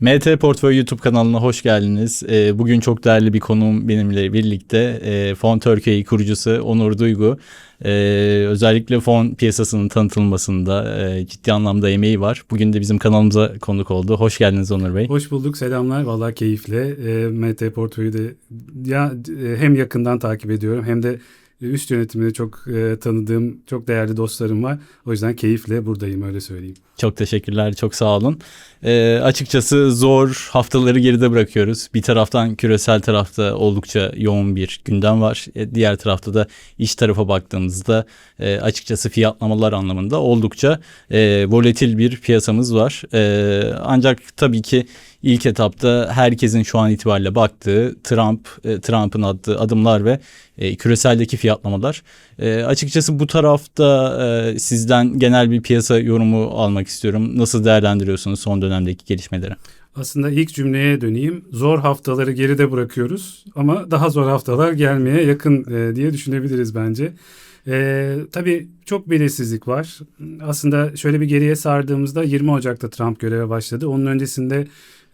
MT Portföy YouTube kanalına hoş geldiniz. Ee, bugün çok değerli bir konuğum benimle birlikte. E, Fon Türkiye kurucusu Onur Duygu. Ee, özellikle fon piyasasının tanıtılmasında e, ciddi anlamda emeği var. Bugün de bizim kanalımıza konuk oldu. Hoş geldiniz Onur Bey. Hoş bulduk, selamlar. Valla keyifle. MT Portföy'ü de ya e, hem yakından takip ediyorum hem de üst yönetiminde çok e, tanıdığım, çok değerli dostlarım var. O yüzden keyifle buradayım öyle söyleyeyim. Çok teşekkürler, çok sağ olun. E, açıkçası zor haftaları geride bırakıyoruz. Bir taraftan küresel tarafta oldukça yoğun bir gündem var. E, diğer tarafta da iş tarafa baktığımızda e, açıkçası fiyatlamalar anlamında oldukça e, volatil bir piyasamız var. E, ancak tabii ki ilk etapta herkesin şu an itibariyle baktığı Trump, e, Trump'ın attığı adımlar ve e, küreseldeki fiyatlamalar. E, açıkçası bu tarafta e, sizden genel bir piyasa yorumu almak istiyorum. Nasıl değerlendiriyorsunuz son dönemdeki gelişmeleri? Aslında ilk cümleye döneyim. Zor haftaları geride bırakıyoruz ama daha zor haftalar gelmeye yakın e, diye düşünebiliriz bence. E, tabii çok belirsizlik var. Aslında şöyle bir geriye sardığımızda 20 Ocak'ta Trump göreve başladı. Onun öncesinde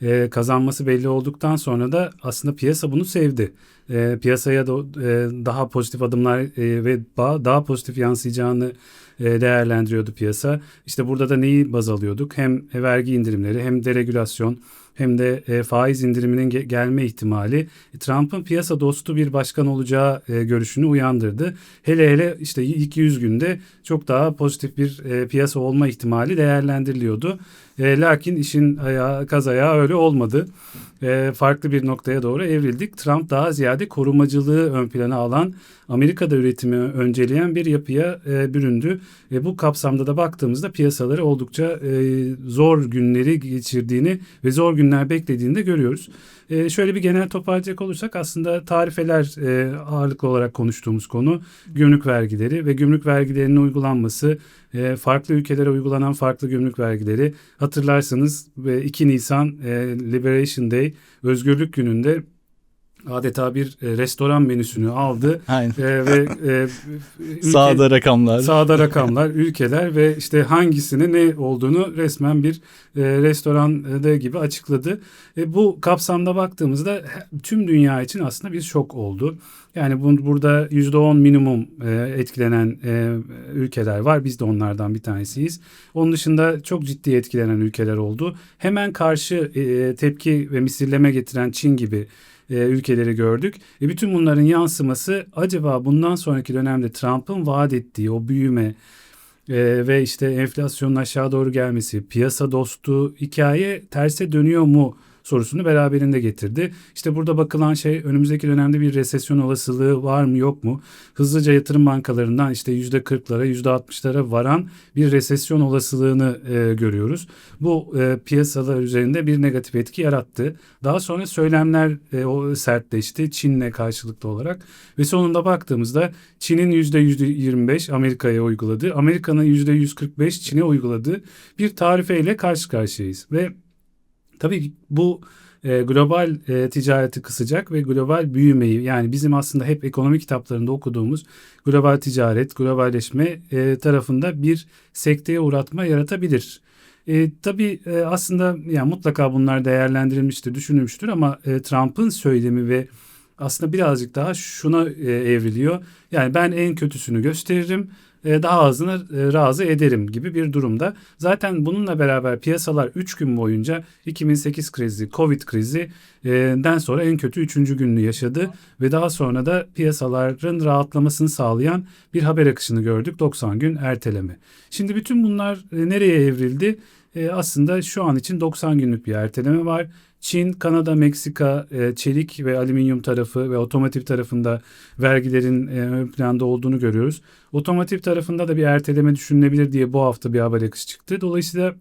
e, kazanması belli olduktan sonra da aslında piyasa bunu sevdi. E, piyasaya da, e, daha pozitif adımlar e, ve daha, pozitif yansıyacağını e, değerlendiriyordu piyasa. İşte burada da neyi baz alıyorduk? Hem vergi indirimleri hem deregülasyon hem de e, faiz indiriminin ge- gelme ihtimali Trump'ın piyasa dostu bir başkan olacağı e, görüşünü uyandırdı. Hele hele işte 200 günde çok daha pozitif bir e, piyasa olma ihtimali değerlendiriliyordu. E, lakin işin ayağı, kaz ayağı öyle olmadı. E, farklı bir noktaya doğru evrildik. Trump daha ziyade korumacılığı ön plana alan, Amerika'da üretimi önceleyen bir yapıya e, büründü. E, bu kapsamda da baktığımızda piyasaları oldukça e, zor günleri geçirdiğini ve zor günler beklediğini de görüyoruz. E, şöyle bir genel toparlayacak olursak aslında tarifeler e, ağırlıklı olarak konuştuğumuz konu gümrük vergileri ve gümrük vergilerinin uygulanması e, farklı ülkelere uygulanan farklı gümrük vergileri hatırlarsanız 2 Nisan e, Liberation Day Özgürlük Günü'nde adeta bir e, restoran menüsünü aldı. Aynen. E, ve e, ülke, sağda rakamlar. Sağda rakamlar, ülkeler ve işte hangisinin ne olduğunu resmen bir e, restoranda gibi açıkladı. E, bu kapsamda baktığımızda tüm dünya için aslında bir şok oldu. Yani bu, burada %10 minimum e, etkilenen e, ülkeler var. Biz de onlardan bir tanesiyiz. Onun dışında çok ciddi etkilenen ülkeler oldu. Hemen karşı e, tepki ve misilleme getiren Çin gibi e, ülkeleri gördük. E, bütün bunların yansıması acaba bundan sonraki dönemde Trump'ın vaat ettiği o büyüme e, ve işte enflasyonun aşağı doğru gelmesi, piyasa dostu hikaye terse dönüyor mu? Sorusunu beraberinde getirdi. İşte burada bakılan şey önümüzdeki dönemde bir resesyon olasılığı var mı yok mu? Hızlıca yatırım bankalarından işte yüzde kırklara yüzde altmışlara varan bir resesyon olasılığını e, görüyoruz. Bu e, piyasalar üzerinde bir negatif etki yarattı. Daha sonra söylemler e, o sertleşti Çin'le karşılıklı olarak ve sonunda baktığımızda Çin'in yüzde yüzde yirmi beş Amerika'ya uyguladığı, Amerika'nın yüzde yüz kırk beş Çin'e uyguladığı bir tarifeyle karşı karşıyayız ve Tabii bu e, global e, ticareti kısacak ve global büyümeyi yani bizim aslında hep ekonomi kitaplarında okuduğumuz global ticaret, globalleşme e, tarafında bir sekteye uğratma yaratabilir. E, tabii aslında yani mutlaka bunlar değerlendirilmiştir, düşünülmüştür ama Trump'ın söylemi ve aslında birazcık daha şuna evriliyor. Yani ben en kötüsünü gösteririm daha azını e, razı ederim gibi bir durumda. Zaten bununla beraber piyasalar 3 gün boyunca 2008 krizi, Covid krizi e, sonra en kötü 3. gününü yaşadı ve daha sonra da piyasaların rahatlamasını sağlayan bir haber akışını gördük 90 gün erteleme. Şimdi bütün bunlar nereye evrildi? Aslında şu an için 90 günlük bir erteleme var. Çin, Kanada, Meksika e, çelik ve alüminyum tarafı ve otomotiv tarafında vergilerin e, ön planda olduğunu görüyoruz. Otomotiv tarafında da bir erteleme düşünülebilir diye bu hafta bir haber akışı çıktı. Dolayısıyla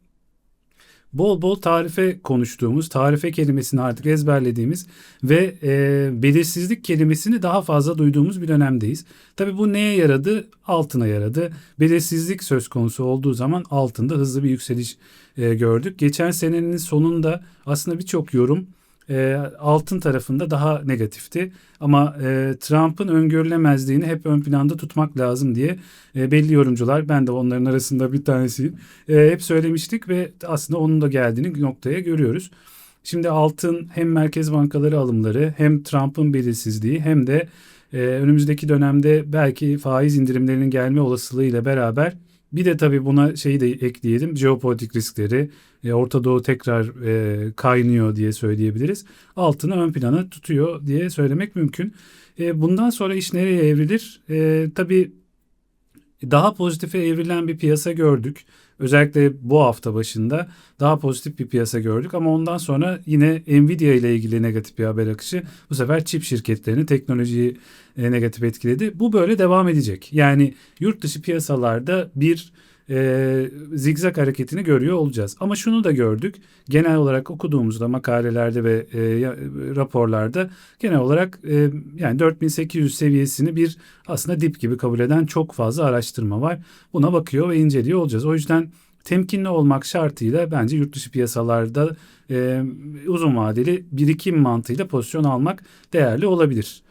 bol bol tarife konuştuğumuz, tarife kelimesini artık ezberlediğimiz ve e, belirsizlik kelimesini daha fazla duyduğumuz bir dönemdeyiz. Tabii bu neye yaradı? Altına yaradı. Belirsizlik söz konusu olduğu zaman altında hızlı bir yükseliş e, gördük. Geçen senenin sonunda aslında birçok yorum e, altın tarafında daha negatifti. Ama e, Trump'ın öngörülemezliğini hep ön planda tutmak lazım diye e, belli yorumcular, ben de onların arasında bir tanesiyim, e, hep söylemiştik ve aslında onun da geldiğini noktaya görüyoruz. Şimdi altın hem merkez bankaları alımları hem Trump'ın belirsizliği hem de e, önümüzdeki dönemde belki faiz indirimlerinin gelme olasılığıyla beraber bir de tabii buna şeyi de ekleyelim. Jeopolitik riskleri, e, Orta Doğu tekrar e, kaynıyor diye söyleyebiliriz. Altını ön plana tutuyor diye söylemek mümkün. E, bundan sonra iş nereye evrilir? E, tabii daha pozitife evrilen bir piyasa gördük. Özellikle bu hafta başında daha pozitif bir piyasa gördük ama ondan sonra yine Nvidia ile ilgili negatif bir haber akışı bu sefer çip şirketlerini, teknolojiyi e, negatif etkiledi. Bu böyle devam edecek. Yani yurt dışı piyasalarda bir e, zigzag hareketini görüyor olacağız. Ama şunu da gördük. Genel olarak okuduğumuzda makalelerde ve e, raporlarda genel olarak e, yani 4800 seviyesini bir aslında dip gibi kabul eden çok fazla araştırma var. Buna bakıyor ve inceliyor olacağız. O yüzden temkinli olmak şartıyla bence yurt dışı piyasalarda e, uzun vadeli birikim mantığıyla pozisyon almak değerli olabilir.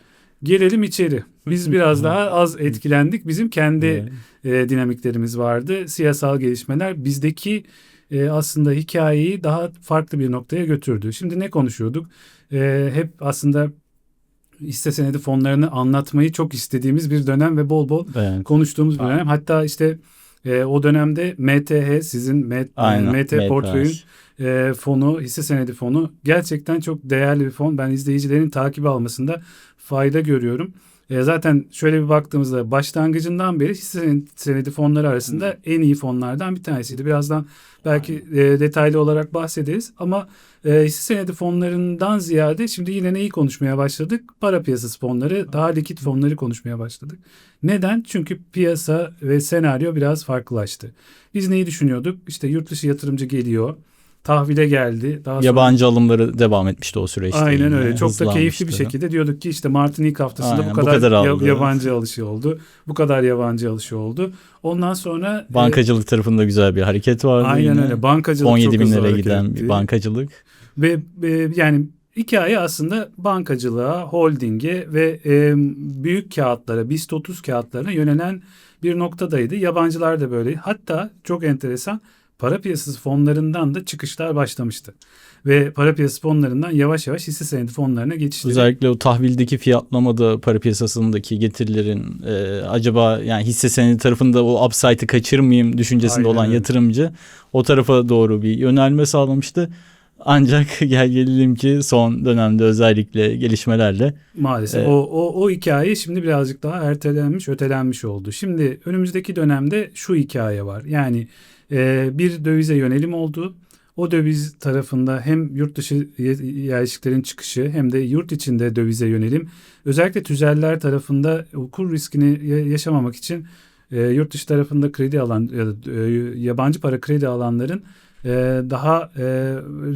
Gelelim içeri. Biz biraz daha az etkilendik. Bizim kendi e, dinamiklerimiz vardı. Siyasal gelişmeler bizdeki e, aslında hikayeyi daha farklı bir noktaya götürdü. Şimdi ne konuşuyorduk? E, hep aslında hisse senedi fonlarını anlatmayı çok istediğimiz bir dönem ve bol bol Evet. konuştuğumuz bir dönem. Hatta işte e, o dönemde MTH sizin M- Aynen. MT Portföy'ün e, fonu, hisse senedi fonu gerçekten çok değerli bir fon. Ben izleyicilerin takibi almasında fayda görüyorum. E, zaten şöyle bir baktığımızda başlangıcından beri hisse senedi fonları arasında en iyi fonlardan bir tanesiydi. Birazdan belki e, detaylı olarak bahsederiz ama e, hisse senedi fonlarından ziyade şimdi yine neyi konuşmaya başladık? Para piyasası fonları, daha likit fonları konuşmaya başladık. Neden? Çünkü piyasa ve senaryo biraz farklılaştı. Biz neyi düşünüyorduk? İşte yurt dışı yatırımcı geliyor. Tahvile geldi. Daha sonra- Yabancı alımları devam etmişti o süreçte. Aynen yine, öyle. Çok da keyifli bir şekilde diyorduk ki işte Mart'ın ilk haftasında Aynen, bu bu kadar, kadar ya- aldı. yabancı alışı oldu. Bu kadar yabancı alışı oldu. Ondan sonra e, Bankacılık tarafında güzel bir hareket vardı. aynen yine. öyle. Bankacılık 17 çok bin liraya giden etti. bir bankacılık. Ve e, yani hikaye aslında bankacılığa, holdinge ve e, büyük kağıtlara, BIST 30 kağıtlarına yönelen bir noktadaydı. Yabancılar da böyle. Hatta çok enteresan para piyasası fonlarından da çıkışlar başlamıştı. Ve para piyasası fonlarından yavaş yavaş hisse senedi fonlarına geçişleri Özellikle o tahvildeki fiyatlamada para piyasasındaki getirilerin e, acaba yani hisse senedi tarafında o upside'ı kaçırmayayım düşüncesinde Aynen olan yatırımcı o tarafa doğru bir yönelme sağlamıştı. Ancak gel gelelim ki son dönemde özellikle gelişmelerle Maalesef Evet. o, o, o hikaye şimdi birazcık daha ertelenmiş, ötelenmiş oldu. Şimdi önümüzdeki dönemde şu hikaye var. Yani e, bir dövize yönelim oldu. O döviz tarafında hem yurt dışı ye- yerleşiklerin çıkışı hem de yurt içinde dövize yönelim. Özellikle tüzeller tarafında kur riskini ya- yaşamamak için e, yurt dışı tarafında kredi alan ya da e, yabancı para kredi alanların e, daha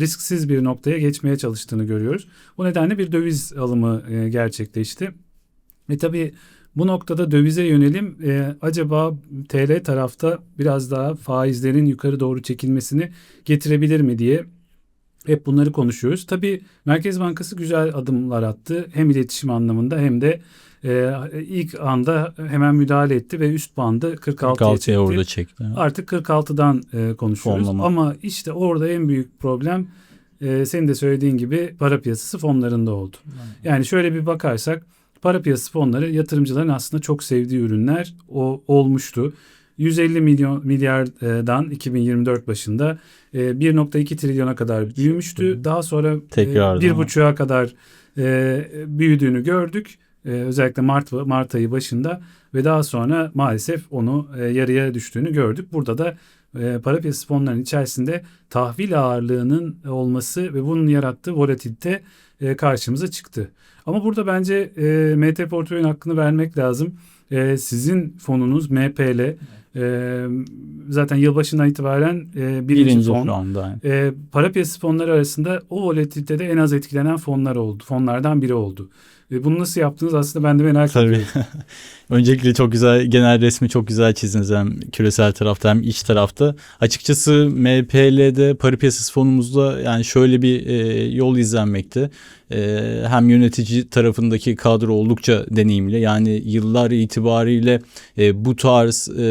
risksiz bir noktaya geçmeye çalıştığını görüyoruz. Bu nedenle bir döviz alımı gerçekleşti. Ve tabii bu noktada dövize yönelim e, acaba TL tarafta biraz daha faizlerin yukarı doğru çekilmesini getirebilir mi diye hep bunları konuşuyoruz. Tabii Merkez Bankası güzel adımlar attı. Hem iletişim anlamında hem de e, ilk anda hemen müdahale etti ve üst bandı 46'ya 46'ya çekti. orada çekti. Artık 46'dan e, konuşuyoruz. Fonlama. Ama işte orada en büyük problem e, senin de söylediğin gibi para piyasası fonlarında oldu. Yani şöyle bir bakarsak para piyasası fonları yatırımcıların aslında çok sevdiği ürünler o olmuştu. 150 milyon milyardan 2024 başında e, 1.2 trilyona kadar büyümüştü. Daha sonra e, bir buçuğa kadar e, büyüdüğünü gördük. E, özellikle Mart Mart ayı başında ve daha sonra maalesef onu e, yarıya düştüğünü gördük. Burada da e, para piyasası fonlarının içerisinde tahvil ağırlığının olması ve bunun yarattığı volatilite e, karşımıza çıktı. Ama burada bence e, MT portföyün hakkını vermek lazım. E, sizin fonunuz MPL e, zaten yılbaşından itibaren e, birinci, Birinci fon. anda. E, para piyasası fonları arasında o volatilitede en az etkilenen fonlar oldu. Fonlardan biri oldu. E, bunu nasıl yaptınız aslında ben de merak Tabii. ediyorum. Öncelikle çok güzel genel resmi çok güzel çizdiniz hem küresel tarafta hem iç tarafta. Açıkçası MPL'de para piyasası fonumuzda yani şöyle bir e, yol izlenmekte. E, hem yönetici tarafındaki kadro oldukça deneyimli. Yani yıllar itibariyle e, bu tarz e,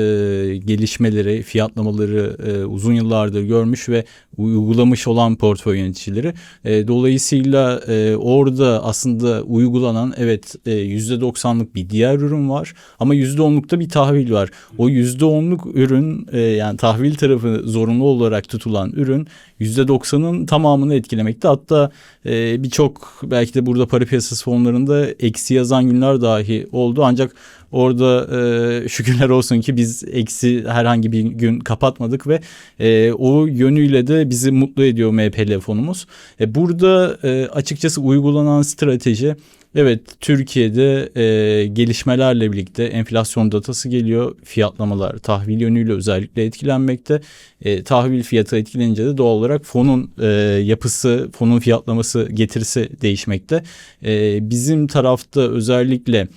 gelişmeleri, fiyatlamaları e, uzun yıllardır görmüş ve uygulamış olan portföy yöneticileri. E, dolayısıyla e, orada aslında uygulanan evet e, %90'lık bir diğer ürün var ama %10'lukta bir tahvil var. O %10'luk ürün e, yani tahvil tarafı zorunlu olarak tutulan ürün %90'ın tamamını etkilemekte. Hatta e, birçok belki de burada para piyasası fonlarında eksi yazan günler dahi oldu. Ancak orada e, şükürler olsun ki biz eksi herhangi bir gün kapatmadık ve e, o yönüyle de bizi mutlu ediyor MPL fonumuz. E, burada e, açıkçası uygulanan strateji Evet Türkiye'de e, gelişmelerle birlikte enflasyon datası geliyor. Fiyatlamalar tahvil yönüyle özellikle etkilenmekte. E, tahvil fiyatı etkilenince de doğal olarak fonun e, yapısı, fonun fiyatlaması getirisi değişmekte. E, bizim tarafta özellikle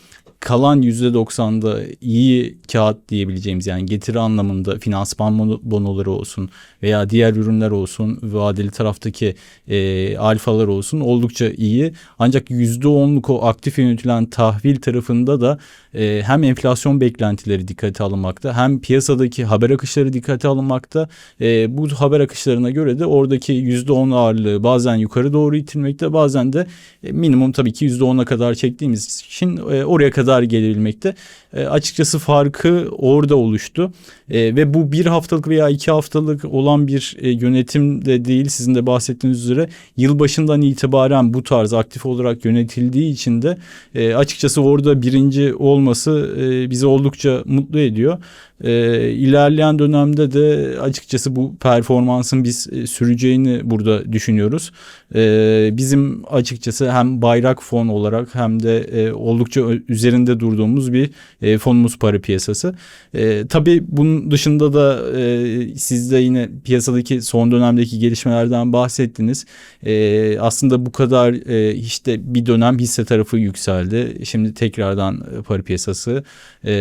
kalan %90'da iyi kağıt diyebileceğimiz yani getiri anlamında finansman bonoları olsun veya diğer ürünler olsun vadeli taraftaki e, alfalar olsun oldukça iyi. Ancak %10'luk o aktif yönetilen tahvil tarafında da e, hem enflasyon beklentileri dikkate alınmakta hem piyasadaki haber akışları dikkate alınmakta. E, bu haber akışlarına göre de oradaki %10 ağırlığı bazen yukarı doğru itilmekte bazen de e, minimum tabii ki %10'a kadar çektiğimiz için e, oraya kadar gelebilmekte. E, açıkçası farkı orada oluştu e, ve bu bir haftalık veya iki haftalık olan bir e, yönetim de değil sizin de bahsettiğiniz üzere yılbaşından itibaren bu tarz aktif olarak yönetildiği için de e, açıkçası orada birinci olması e, bizi oldukça mutlu ediyor. E, ilerleyen dönemde de açıkçası bu performansın biz e, süreceğini burada düşünüyoruz. E, bizim açıkçası hem bayrak fon olarak hem de e, oldukça üzerinde durduğumuz bir e, fonumuz para piyasası. E, tabii bunun dışında da e, siz de yine piyasadaki son dönemdeki gelişmelerden bahsettiniz. E, aslında bu kadar e, işte bir dönem hisse tarafı yükseldi. Şimdi tekrardan para piyasası e,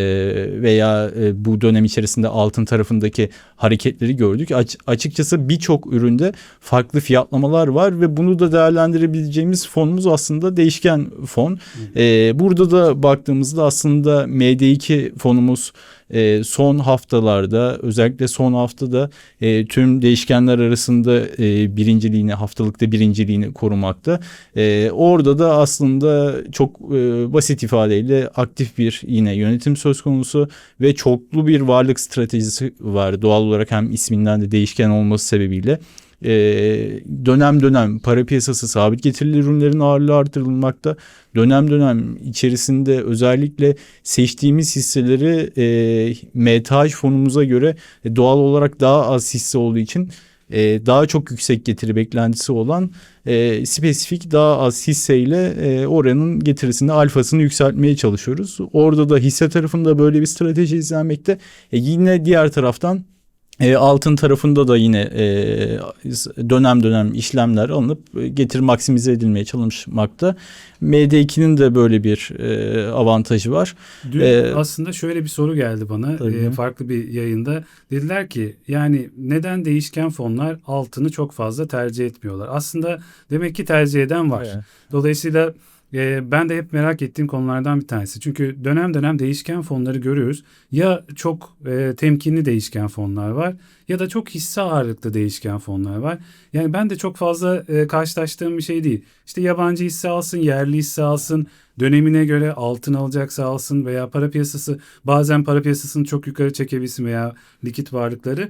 veya e, bu dönem içerisinde altın tarafındaki hareketleri gördük. Aç, açıkçası birçok üründe farklı fiyatlamalar var ve bunu da değerlendirebileceğimiz fonumuz aslında değişken fon. E, burada da baktığımızda aslında MD2 fonumuz e, son haftalarda özellikle son haftada e, tüm değişkenler arasında e, birinciliğini haftalıkta birinciliğini korumakta. E, orada da aslında çok e, basit ifadeyle aktif bir yine yönetim söz konusu ve çoklu bir varlık stratejisi var. Doğal olarak hem isminden de değişken olması sebebiyle e, dönem dönem para piyasası sabit getirili ürünlerin ağırlığı artırılmakta. Dönem dönem içerisinde özellikle seçtiğimiz hisseleri e, MTH fonumuza göre e, doğal olarak daha az hisse olduğu için e, daha çok yüksek getiri beklentisi olan e, spesifik daha az hisseyle e, oranın getirisini alfasını yükseltmeye çalışıyoruz. Orada da hisse tarafında böyle bir strateji izlenmekte. E, yine diğer taraftan e, altın tarafında da yine e, dönem dönem işlemler alınıp getir maksimize edilmeye çalışmakta. MD2'nin de böyle bir e, avantajı var. Dün ee, aslında şöyle bir soru geldi bana e, farklı bir yayında. Dediler ki yani neden değişken fonlar altını çok fazla tercih etmiyorlar? Aslında demek ki tercih eden var. Evet. Dolayısıyla e, ben de hep merak ettiğim konulardan bir tanesi. Çünkü dönem dönem değişken fonları görüyoruz. Ya çok e, temkinli değişken fonlar var ya da çok hisse ağırlıklı değişken fonlar var. Yani ben de çok fazla e, karşılaştığım bir şey değil. İşte yabancı hisse alsın, yerli hisse alsın, dönemine göre altın alacaksa alsın veya para piyasası bazen para piyasasını çok yukarı çekebilsin veya likit varlıkları.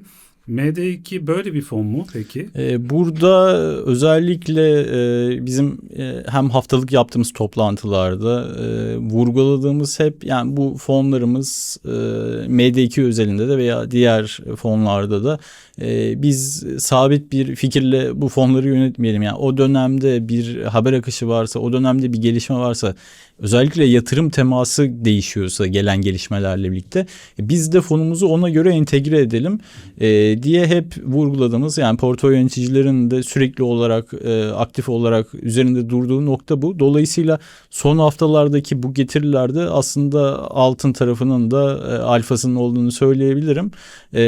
MD2 böyle bir fon mu peki? Ee, burada özellikle e, bizim e, hem haftalık yaptığımız toplantılarda e, vurguladığımız hep yani bu fonlarımız MD2 özelinde de veya diğer fonlarda da biz sabit bir fikirle bu fonları yönetmeyelim. Yani o dönemde bir haber akışı varsa, o dönemde bir gelişme varsa özellikle yatırım teması değişiyorsa gelen gelişmelerle birlikte biz de fonumuzu ona göre entegre edelim e, diye hep vurguladığımız yani portföy yöneticilerin de sürekli olarak e, aktif olarak üzerinde durduğu nokta bu. Dolayısıyla son haftalardaki bu getirilerde aslında altın tarafının da e, alfasının olduğunu söyleyebilirim. E,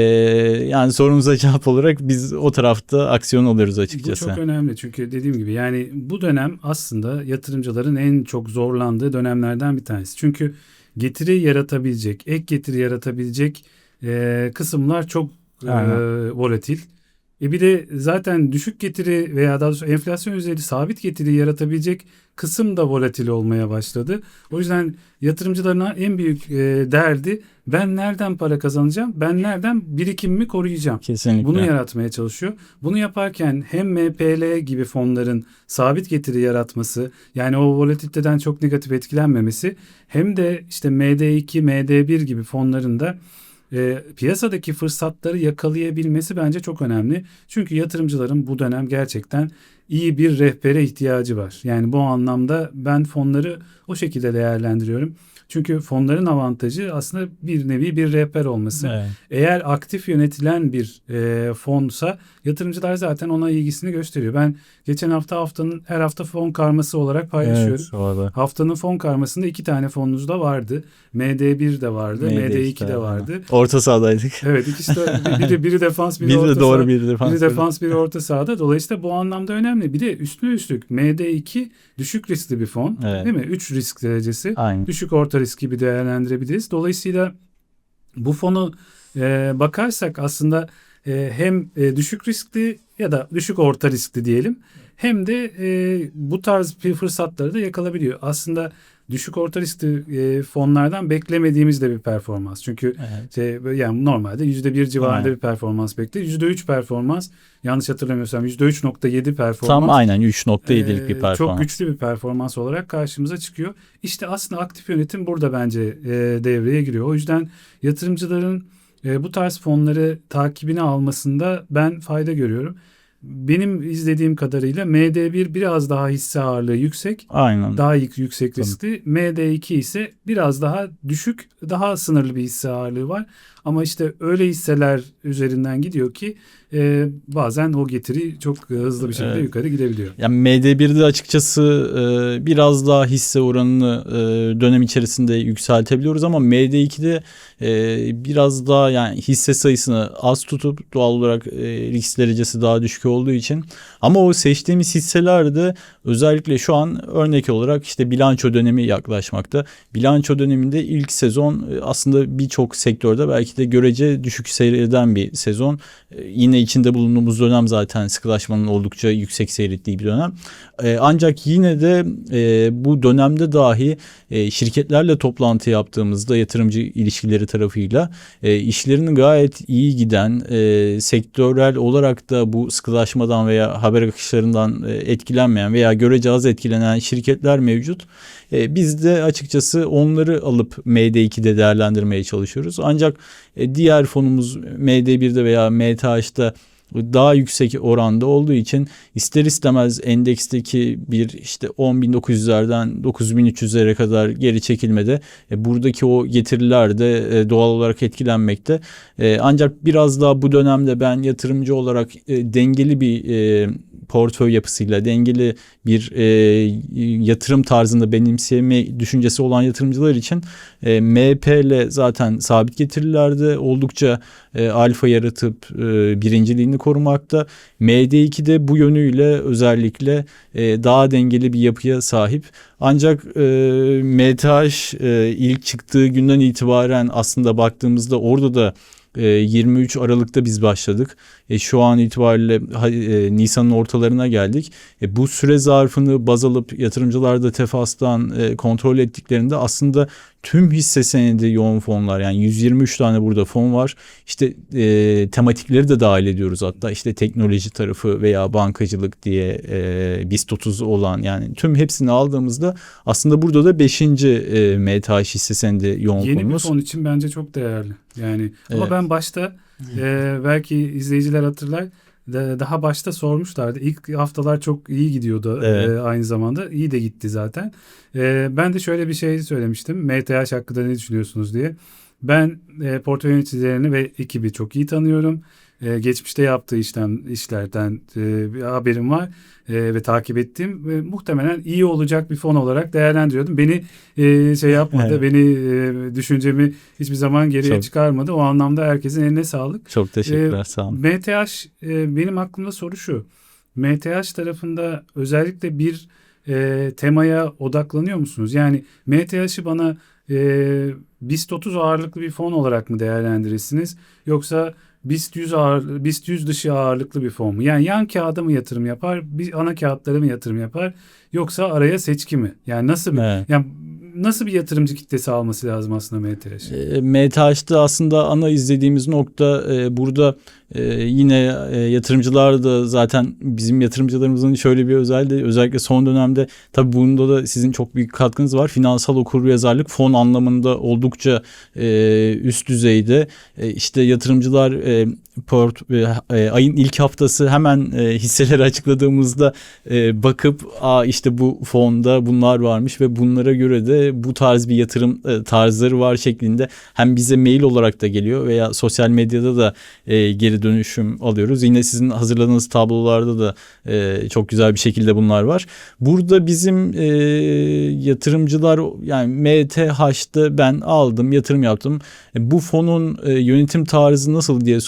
yani sorunuza cevap olarak biz o tarafta aksiyon alıyoruz açıkçası. Bu çok önemli çünkü dediğim gibi yani bu dönem aslında yatırımcıların en çok zorlandığı yaşandığı dönemlerden bir tanesi. Çünkü getiri yaratabilecek, ek getiri yaratabilecek e, kısımlar çok e, volatil. E bir de zaten düşük getiri veya daha doğrusu enflasyon üzeri sabit getiri yaratabilecek kısım da volatil olmaya başladı. O yüzden yatırımcıların en büyük e, derdi ben nereden para kazanacağım? Ben nereden birikimimi koruyacağım? Kesinlikle. Bunu yaratmaya çalışıyor. Bunu yaparken hem MPL gibi fonların sabit getiri yaratması yani o volatiliteden çok negatif etkilenmemesi hem de işte MD2, MD1 gibi fonların da e, piyasadaki fırsatları yakalayabilmesi bence çok önemli. Çünkü yatırımcıların bu dönem gerçekten iyi bir rehbere ihtiyacı var. Yani bu anlamda ben fonları o şekilde değerlendiriyorum. Çünkü fonların avantajı aslında bir nevi bir rehber olması. Evet. Eğer aktif yönetilen bir e, fonsa yatırımcılar zaten ona ilgisini gösteriyor. Ben geçen hafta haftanın her hafta fon karması olarak paylaşıyorum. Evet. Haftanın fon karmasında iki tane fonunuz da vardı. MD1 de vardı, MD2 de vardı. Orta sahadaydık. Evet ikisi de biri, biri defans biri, Bir orta de doğru saha. bir defans. Biri defans biri orta sahada. Dolayısıyla bu anlamda önemli. Bir de üstüne üstlük MD2 düşük riskli bir fon. Evet. Değil mi? 3 risk derecesi. Aynen. Düşük orta risk gibi değerlendirebiliriz. Dolayısıyla bu fonu e, bakarsak aslında e, hem e, düşük riskli ya da düşük orta riskli diyelim hem de e, bu tarz bir fırsatları da yakalabiliyor. Aslında düşük orta riskli e, fonlardan beklemediğimiz de bir performans. Çünkü Evet. şey, yani normalde yüzde bir civarında Aynen. bir performans bekliyor. Yüzde üç performans yanlış hatırlamıyorsam yüzde üç nokta yedi performans. Tam aynen 3.7'lik bir Ee, performans. Çok güçlü bir performans olarak karşımıza çıkıyor. İşte aslında aktif yönetim burada bence e, devreye giriyor. O yüzden yatırımcıların e, bu tarz fonları takibine almasında ben fayda görüyorum. Benim izlediğim kadarıyla MD1 biraz daha hisse ağırlığı yüksek, Aynen. daha yük- yüksek Tabii. riskli. MD2 ise biraz daha düşük, daha sınırlı bir hisse ağırlığı var. Ama işte öyle hisseler üzerinden gidiyor ki e, bazen o getiri çok hızlı bir şekilde Evet. yukarı gidebiliyor. Yani MD1'de açıkçası e, biraz daha hisse oranını e, dönem içerisinde yükseltebiliyoruz ama MD2'de e, biraz daha yani hisse sayısını az tutup doğal olarak e, risk derecesi daha düşük olduğu için ama o seçtiğimiz hisselerde özellikle şu an örnek olarak işte bilanço dönemi yaklaşmakta. Bilanço döneminde ilk sezon e, aslında birçok sektörde belki de görece düşük seyreden bir sezon. E, Yine içinde bulunduğumuz dönem zaten sıkılaşmanın oldukça yüksek seyrettiği bir dönem. E, ancak yine de bu dönemde dahi şirketlerle toplantı yaptığımızda yatırımcı ilişkileri tarafıyla işlerinin gayet iyi giden sektörel olarak da bu sıkılaşmadan veya haber akışlarından e, etkilenmeyen veya görece az etkilenen şirketler mevcut. E, biz de açıkçası onları alıp MD2'de değerlendirmeye çalışıyoruz. Ancak e, diğer fonumuz MD1'de veya MTH'da daha yüksek oranda olduğu için ister istemez endeksteki bir işte 10.900'lerden 9.300'lere kadar geri çekilmede e, buradaki o getiriler de e, doğal olarak etkilenmekte. E, ancak biraz daha bu dönemde ben yatırımcı olarak e, dengeli bir e, portföy yapısıyla dengeli bir e, yatırım tarzında benimseme düşüncesi olan yatırımcılar için e, MPL zaten sabit getirilerde oldukça e, alfa yaratıp e, birinciliğini korumakta. MD2'de bu yönüyle özellikle e, daha dengeli bir yapıya sahip. Ancak e, MTH e, ilk çıktığı günden itibaren aslında baktığımızda orada da 23 Aralık'ta biz başladık. E, şu an itibariyle e, Nisan'ın ortalarına geldik. E, bu süre zarfını baz alıp yatırımcılar da tefastan kontrol ettiklerinde aslında tüm hisse senedi yoğun fonlar yani 123 tane burada fon var. İşte e, tematikleri de dahil ediyoruz hatta işte teknoloji tarafı veya bankacılık diye e, BIST 30 olan yani tüm hepsini aldığımızda aslında burada da 5. E, MTH hisse senedi yoğun Yeni bir fonumuz. fon için bence çok değerli. Yani ama Evet. ben başta e, belki izleyiciler hatırlar daha başta sormuşlardı. İlk haftalar çok iyi gidiyordu Evet. e, aynı zamanda. İyi de gitti zaten. E, ben de şöyle bir şey söylemiştim. MTH hakkında ne düşünüyorsunuz diye. Ben e, portföy yöneticilerini ve ekibi çok iyi tanıyorum. E, geçmişte yaptığı işlem işlerden e, bir haberim var e, ve takip ettim ve muhtemelen iyi olacak bir fon olarak değerlendiriyordum. Beni e, şey yapmadı, Evet. beni e, düşüncemi hiçbir zaman geriye Çok- çıkarmadı. O anlamda herkesin eline sağlık. Çok teşekkürler Ee, sağ olun. MTH e, benim aklımda soru şu. MTH tarafında özellikle bir e, temaya odaklanıyor musunuz? Yani MTH'ı bana e, BIST 30 ağırlıklı bir fon olarak mı değerlendirirsiniz? Yoksa BIST 100 ağır, BIST 100 dışı ağırlıklı bir fon mu? Yani yan kağıda mı yatırım yapar, bir ana kağıtlara mı yatırım yapar yoksa araya seçki mi? Yani nasıl bir Evet. yani nasıl bir yatırımcı kitlesi alması lazım aslında MTH? E, MTH'da aslında ana izlediğimiz nokta e, burada e, yine e, yatırımcılar da zaten bizim yatırımcılarımızın şöyle bir özelliği özellikle son dönemde tabii bunda da sizin çok büyük katkınız var. Finansal okuryazarlık fon anlamında oldukça e, üst düzeyde. E, işte yatırımcılar e, port, e, e, ayın ilk haftası hemen e, hisseleri açıkladığımızda e, bakıp Aa, işte bu fonda bunlar varmış ve bunlara göre de bu tarz bir yatırım e, tarzları var şeklinde hem bize mail olarak da geliyor veya sosyal medyada da e, geri dönüşüm alıyoruz. Yine sizin hazırladığınız tablolarda da e, çok güzel bir şekilde bunlar var. Burada bizim e, yatırımcılar yani MTH'da ben aldım yatırım yaptım. E, bu fonun e, yönetim tarzı nasıl diye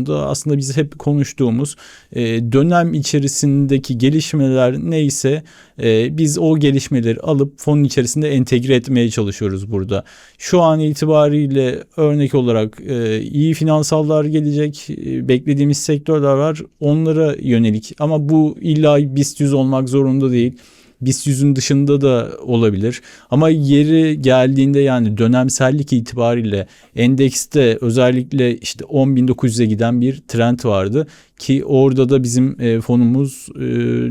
sorduğunda aslında biz hep konuştuğumuz e, dönem içerisindeki gelişmeler neyse e, biz o gelişmeleri alıp fonun içerisinde entegre etmeye çalışıyoruz burada. Şu an itibariyle örnek olarak e, iyi finansallar gelecek, e, beklediğimiz sektörler var. Onlara yönelik ama bu illa BIST 100 olmak zorunda değil. BIST 100'ün dışında da olabilir. Ama yeri geldiğinde yani dönemsellik itibariyle endekste özellikle işte 10.900'e giden bir trend vardı ki orada da bizim e, fonumuz e,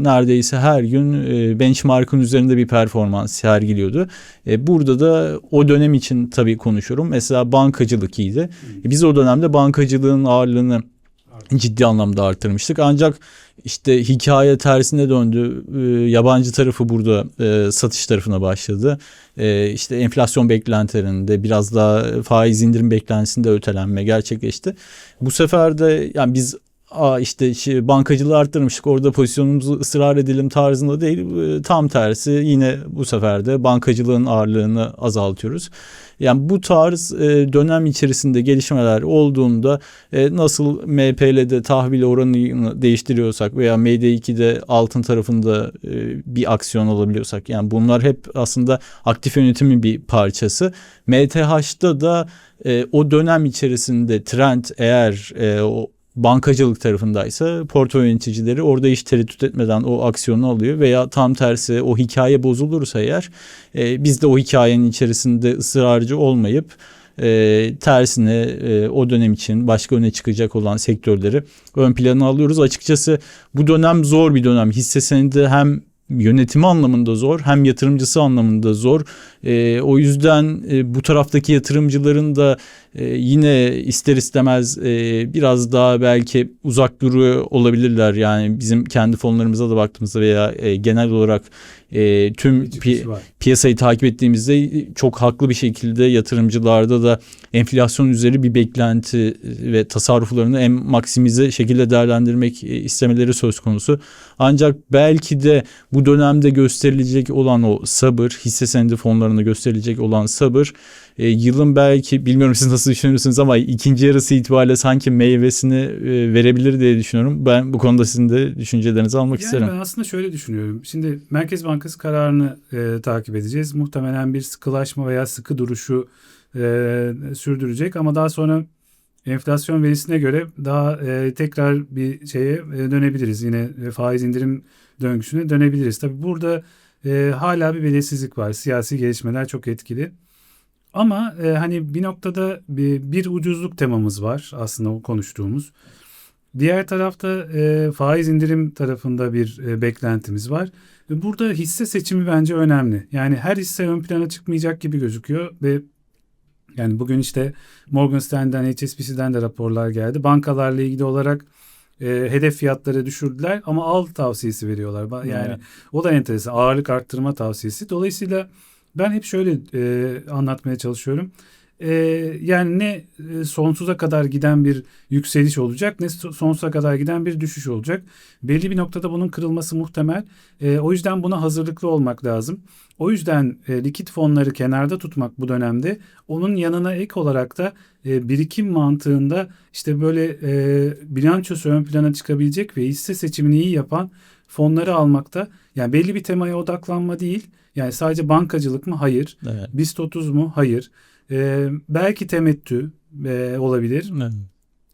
neredeyse her gün e, benchmark'ın üzerinde bir performans sergiliyordu. E, burada da o dönem için tabii konuşuyorum. Mesela bankacılık iyiydi. Biz o dönemde bankacılığın ağırlığını ciddi anlamda artırmıştık. Ancak işte hikaye tersine döndü. Ee, yabancı tarafı burada e, satış tarafına başladı. E, işte enflasyon beklentilerinde biraz daha faiz indirim beklentisinde ötelenme gerçekleşti. Bu sefer de yani biz Aa işte şey, bankacılığı arttırmıştık orada pozisyonumuzu ısrar edelim tarzında değil e, tam tersi yine bu sefer de bankacılığın ağırlığını azaltıyoruz. Yani bu tarz e, dönem içerisinde gelişmeler olduğunda e, nasıl MPL'de tahvil oranını değiştiriyorsak veya MD2'de altın tarafında e, bir aksiyon alabiliyorsak yani bunlar hep aslında aktif yönetimin bir parçası. MTH'da da e, o dönem içerisinde trend eğer e, o bankacılık tarafındaysa portföy yöneticileri orada hiç tereddüt etmeden o aksiyonu alıyor veya tam tersi o hikaye bozulursa eğer e, biz de o hikayenin içerisinde ısrarcı olmayıp e, tersine e, o dönem için başka öne çıkacak olan sektörleri ön plana alıyoruz. Açıkçası bu dönem zor bir dönem. Hisse senedi hem yönetimi anlamında zor hem yatırımcısı anlamında zor. E, o yüzden e, bu taraftaki yatırımcıların da e, yine ister istemez e, biraz daha belki uzak duruyor olabilirler. Yani bizim kendi fonlarımıza da baktığımızda veya e, genel olarak e, tüm pi- var. piyasayı takip ettiğimizde çok haklı bir şekilde yatırımcılarda da enflasyon üzeri bir beklenti ve tasarruflarını en maksimize şekilde değerlendirmek e, istemeleri söz konusu. Ancak belki de bu dönemde gösterilecek olan o sabır, hisse senedi fonlarına gösterilecek olan sabır e, yılın belki bilmiyorum siz nasıl düşünürsünüz ama ikinci yarısı itibariyle sanki meyvesini e, verebilir diye düşünüyorum. Ben bu konuda sizin de düşüncelerinizi almak Yani isterim. ben aslında şöyle düşünüyorum. Şimdi Merkez Bankası kararını e, takip edeceğiz. Muhtemelen bir sıkılaşma veya sıkı duruşu e, sürdürecek ama daha sonra enflasyon verisine göre daha e, tekrar bir şeye e, dönebiliriz. Yine e, faiz indirim döngüsüne dönebiliriz. Tabii burada e, hala bir belirsizlik var. Siyasi gelişmeler çok etkili. Ama e, hani bir noktada bir, bir ucuzluk temamız var aslında konuştuğumuz. Diğer tarafta e, faiz indirim tarafında bir e, beklentimiz var. Burada hisse seçimi bence önemli. Yani her hisse ön plana çıkmayacak gibi gözüküyor ve yani bugün işte Morgan Stanley'den, HSBC'den de raporlar geldi. Bankalarla ilgili olarak e, hedef fiyatları düşürdüler ama al tavsiyesi veriyorlar. Yani Evet. o da enteresan. Ağırlık arttırma tavsiyesi. Dolayısıyla ben hep şöyle e, anlatmaya çalışıyorum. E, yani ne e, sonsuza kadar giden bir yükseliş olacak ne so- sonsuza kadar giden bir düşüş olacak. Belli bir noktada bunun kırılması muhtemel. E, o yüzden buna hazırlıklı olmak lazım. O yüzden e, likit fonları kenarda tutmak bu dönemde onun yanına ek olarak da e, birikim mantığında işte böyle e, bilançosu ön plana çıkabilecek ve hisse seçimini iyi yapan fonları almakta. Yani belli bir temaya odaklanma değil. Yani sadece bankacılık mı? Hayır. Evet. BIST 30 mu? Hayır. E, belki temettü e, olabilir. Evet.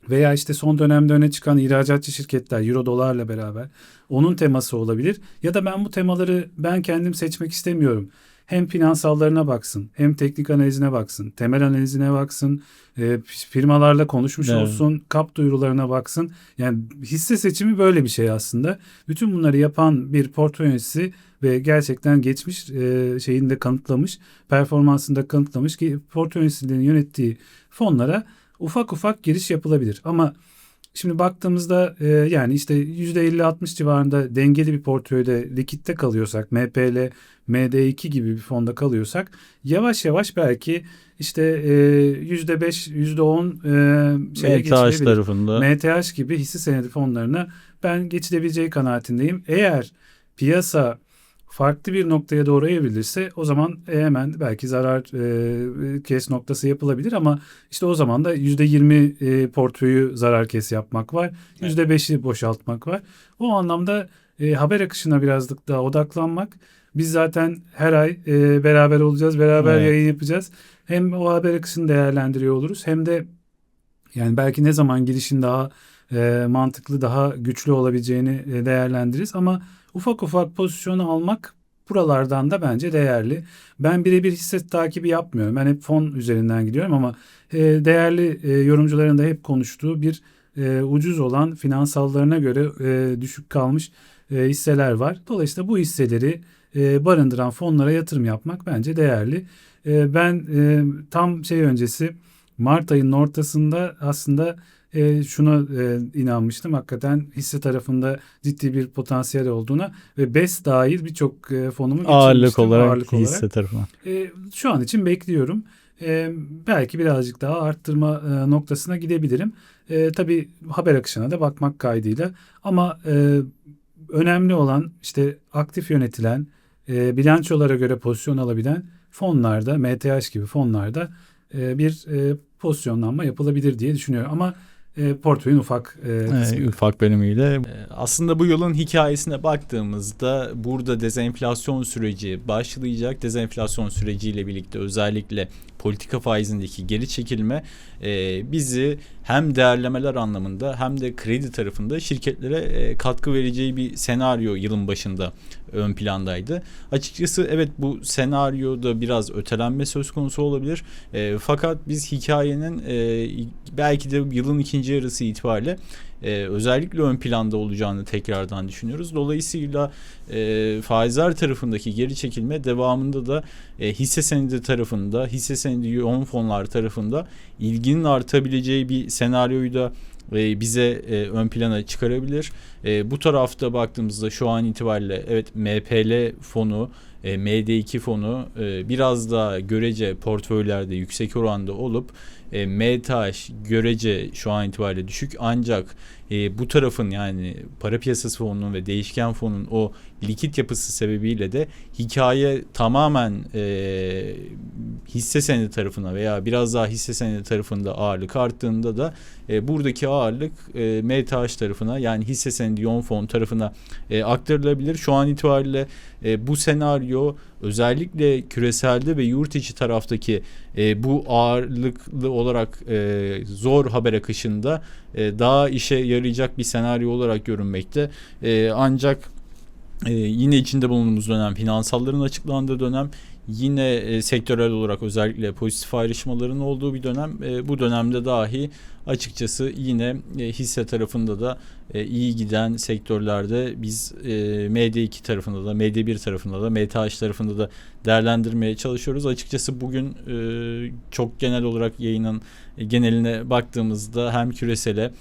veya işte son dönemde öne çıkan ihracatçı şirketler euro dolarla beraber onun teması olabilir. Ya da ben bu temaları ben kendim seçmek istemiyorum. Hem finansallarına baksın, hem teknik analizine baksın, temel analizine baksın, e, firmalarla konuşmuş Evet. olsun, kap duyurularına baksın. Yani hisse seçimi böyle bir şey aslında. Bütün bunları yapan bir portföy yöneticisi ve gerçekten geçmiş e, şeyini de kanıtlamış, performansını da kanıtlamış ki portföy yöneticilerinin yönettiği fonlara ufak ufak giriş yapılabilir. Ama şimdi baktığımızda e, yani işte %50-60 civarında dengeli bir portföyde likitte kalıyorsak, MPL, MD2 gibi bir fonda kalıyorsak yavaş yavaş belki işte e, %5, %10 e, şeye MTH geçilebilir. tarafında. MTH gibi hisse senedi fonlarına ben geçilebileceği kanaatindeyim. Eğer piyasa farklı bir noktaya doğru evrilirse o zaman e, hemen belki zarar e, kes noktası yapılabilir ama işte o zaman da %20 e, portföyü zarar kes yapmak var. Evet. %5'i boşaltmak var. O anlamda e, haber akışına birazcık daha odaklanmak. Biz zaten her ay e, beraber olacağız, beraber Evet. yayın yapacağız. Hem o haber akışını değerlendiriyor oluruz hem de yani belki ne zaman girişin daha e, mantıklı, daha güçlü olabileceğini e, değerlendiririz. Ama ufak ufak pozisyonu almak buralardan da bence değerli. Ben birebir hisse takibi yapmıyorum. Ben hep fon üzerinden gidiyorum ama e, değerli e, yorumcuların da hep konuştuğu bir e, ucuz olan finansallarına göre e, düşük kalmış e, hisseler var. Dolayısıyla bu hisseleri e, barındıran fonlara yatırım yapmak bence değerli. E, ben e, tam şey öncesi Mart ayının ortasında aslında e, şuna e, inanmıştım. Hakikaten hisse tarafında ciddi bir potansiyel olduğuna ve BES dahil birçok e, fonumu ağırlık olarak ağırlık hisse olarak. tarafına. E, şu an için bekliyorum. E, belki birazcık daha arttırma e, noktasına gidebilirim. E, tabii haber akışına da bakmak kaydıyla. Ama e, önemli olan işte aktif yönetilen, e, bilançolara göre pozisyon alabilen fonlarda, MTH gibi fonlarda e, bir e, pozisyonlanma yapılabilir diye düşünüyorum. Ama e, portföyün ufak e, kısmı. Evet, ufak bölümüyle. Ee, Aslında bu yılın hikayesine baktığımızda burada dezenflasyon süreci başlayacak. Dezenflasyon süreciyle birlikte özellikle politika faizindeki geri çekilme e, bizi hem değerlemeler anlamında hem de kredi tarafında şirketlere e, katkı vereceği bir senaryo yılın başında ön plandaydı. Açıkçası evet bu senaryoda biraz ötelenme söz konusu olabilir. E, fakat biz hikayenin e, belki de yılın ikinci yarısı itibariyle e, özellikle ön planda olacağını tekrardan düşünüyoruz. Dolayısıyla e, faizler tarafındaki geri çekilme devamında da e, hisse senedi tarafında, hisse senedi yoğun fonlar tarafında ilginin artabileceği bir senaryoyu da e, bize e, ön plana çıkarabilir. E, bu tarafta baktığımızda şu an itibariyle evet MPL fonu, e, MD2 fonu biraz daha görece portföylerde yüksek oranda olup e, görece şu an itibariyle düşük ancak e, bu tarafın yani para piyasası fonunun ve değişken fonun o likit yapısı sebebiyle de hikaye tamamen e, hisse senedi tarafına veya biraz daha hisse senedi tarafında ağırlık arttığında da e, buradaki ağırlık e, MTH tarafına yani hisse senedi yoğun fon tarafına e, aktarılabilir. Şu an itibariyle e, bu senaryo özellikle küreselde ve yurt içi taraftaki e, bu ağırlıklı olarak e, zor haber akışında e, daha işe yarayacak bir senaryo olarak görünmekte. E, ancak e, yine içinde bulunduğumuz dönem finansalların açıklandığı dönem yine sektörel olarak özellikle pozitif ayrışmaların olduğu bir dönem. Bu dönemde dahi açıkçası yine e, hisse tarafında da e, iyi giden sektörlerde biz e, MD2 tarafında da MD1 tarafında da MTH tarafında da değerlendirmeye çalışıyoruz. Açıkçası bugün çok genel olarak yayının geneline baktığımızda hem küresele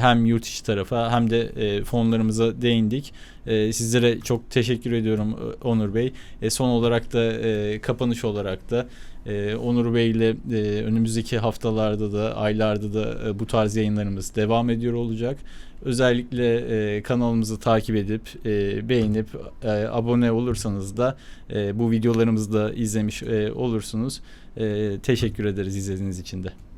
hem yurt içi tarafa hem de fonlarımıza değindik. Sizlere çok teşekkür ediyorum Onur Bey. Son olarak da kapanış olarak da e, Onur Bey ile e, önümüzdeki haftalarda da aylarda da e, bu tarz yayınlarımız devam ediyor olacak. Özellikle e, kanalımızı takip edip e, beğenip e, abone olursanız da e, bu videolarımızı da izlemiş e, olursunuz. E, teşekkür ederiz izlediğiniz için de.